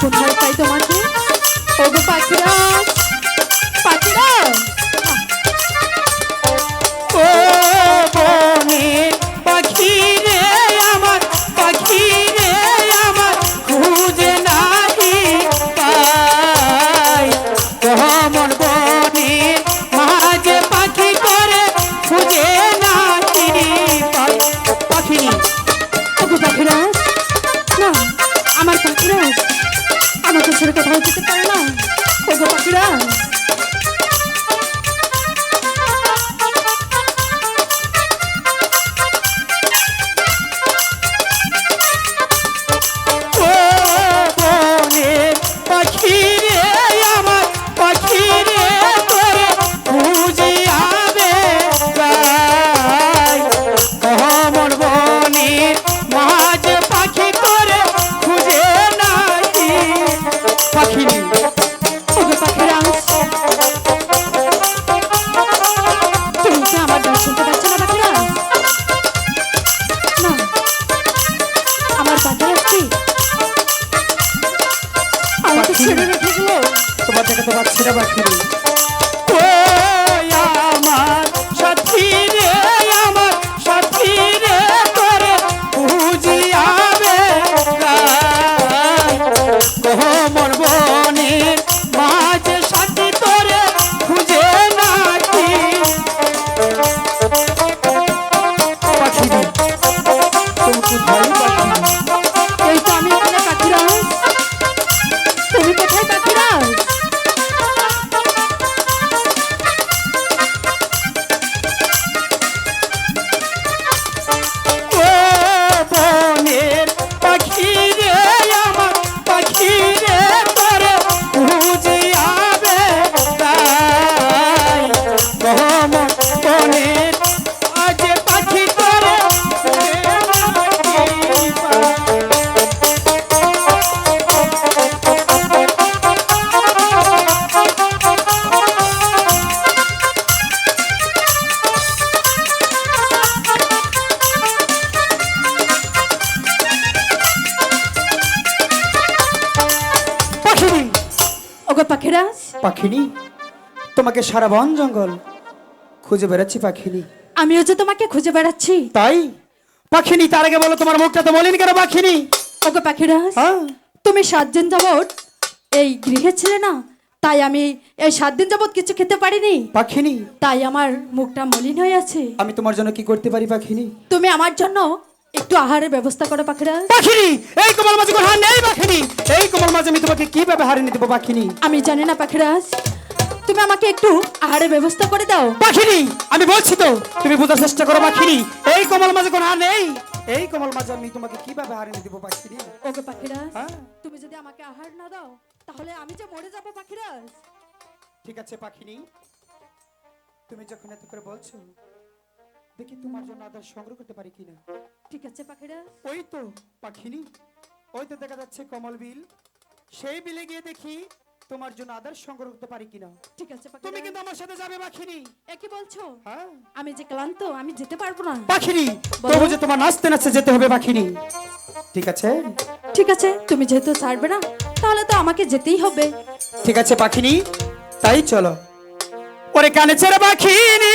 কোথায় পাই তোমাকে ওগো পাখিরা পাখিরা। ও বনে পাখি রে আমার পাখি রে আমার খুঁজে নাহি পাই। কমন আমার পাখিরা। ঈশ্বরকে ভালো দিতে পারলাম ও গোপাকিরা বাচ্চা পাখিনি? তোমাকে সারা বন জঙ্গল খুঁজে বেড়াচ্ছি পাখিনি। আমিও যে তোমাকে খুঁজে বেড়াচ্ছি। তাই? পাখিনি তার আগে বলো তোমার মুখটা তো মলিন কেন পাখিনি? ওকে পাখিরাজ হ্যাঁ। তুমি সাত দিন যাবৎ এই গৃহে ছিলে না তাই আমি এই সাত দিন যাবৎ কিছু খেতে পারিনি। পাখিনি। তাই আমার মুখটা মলিন হয়ে আছে। আমি তোমার জন্য কি করতে পারি পাখিনি? তুমি আমার জন্য একটু আহারের ব্যবস্থা করো পাখিরাজ পাখিনি! এই কোমল মাঝে হার নেই পাখিনি! এই মাঝে আমি তোমাকে কীভাবে হারিয়ে দেবো পাখিনি? আমি জানি না পাখিরাজ। তুমি আমাকে একটু আহারের ব্যবস্থা করে দাও। পাখিনি আমি বলছি তো তুমি বোঝার চেষ্টা করো পাখিনি। এই কোমল মাঝে কোনো হার নেই এই কোমল মাঝে আমি তোমাকে কীভাবে হারিয়ে দেবো পাখিনি? ওকে পাখিরাজ হ্যাঁ? তুমি যদি আমাকে আহার না দাও তাহলে আমি যে মরে যাব পাখিরাজ। ঠিক আছে পাখিনি। তুমি যখন এত করে বলছো দেখি তোমার জন্য আদার সংগ্রহ করতে পারি কিনা। ঠিক আছে পাখিরাজ। ওই তো পাখিনি। ওই তো দেখা যাচ্ছে কমল বিল। সেই বিলে গিয়ে দেখি তোমার জন্য আদার সংগ্রহ করতে পারি কিনা। ঠিক আছে তুমি কিন্তু আমার সাথে যাবে পাখিনি। একই বলছো? হ্যাঁ। আমি যে ক্লান্ত আমি যেতে পারব না। বলো। তবু যে তোমার নাচতে নাচতে যেতে হবে পাখিনি। ঠিক আছে? ঠিক আছে তুমি যেহেতু ছাড়বে না তাহলে তো আমাকে যেতেই হবে। ঠিক আছে পাখিনি। তাই চলো। ওরে কানে ছেড়ে পাখিনি।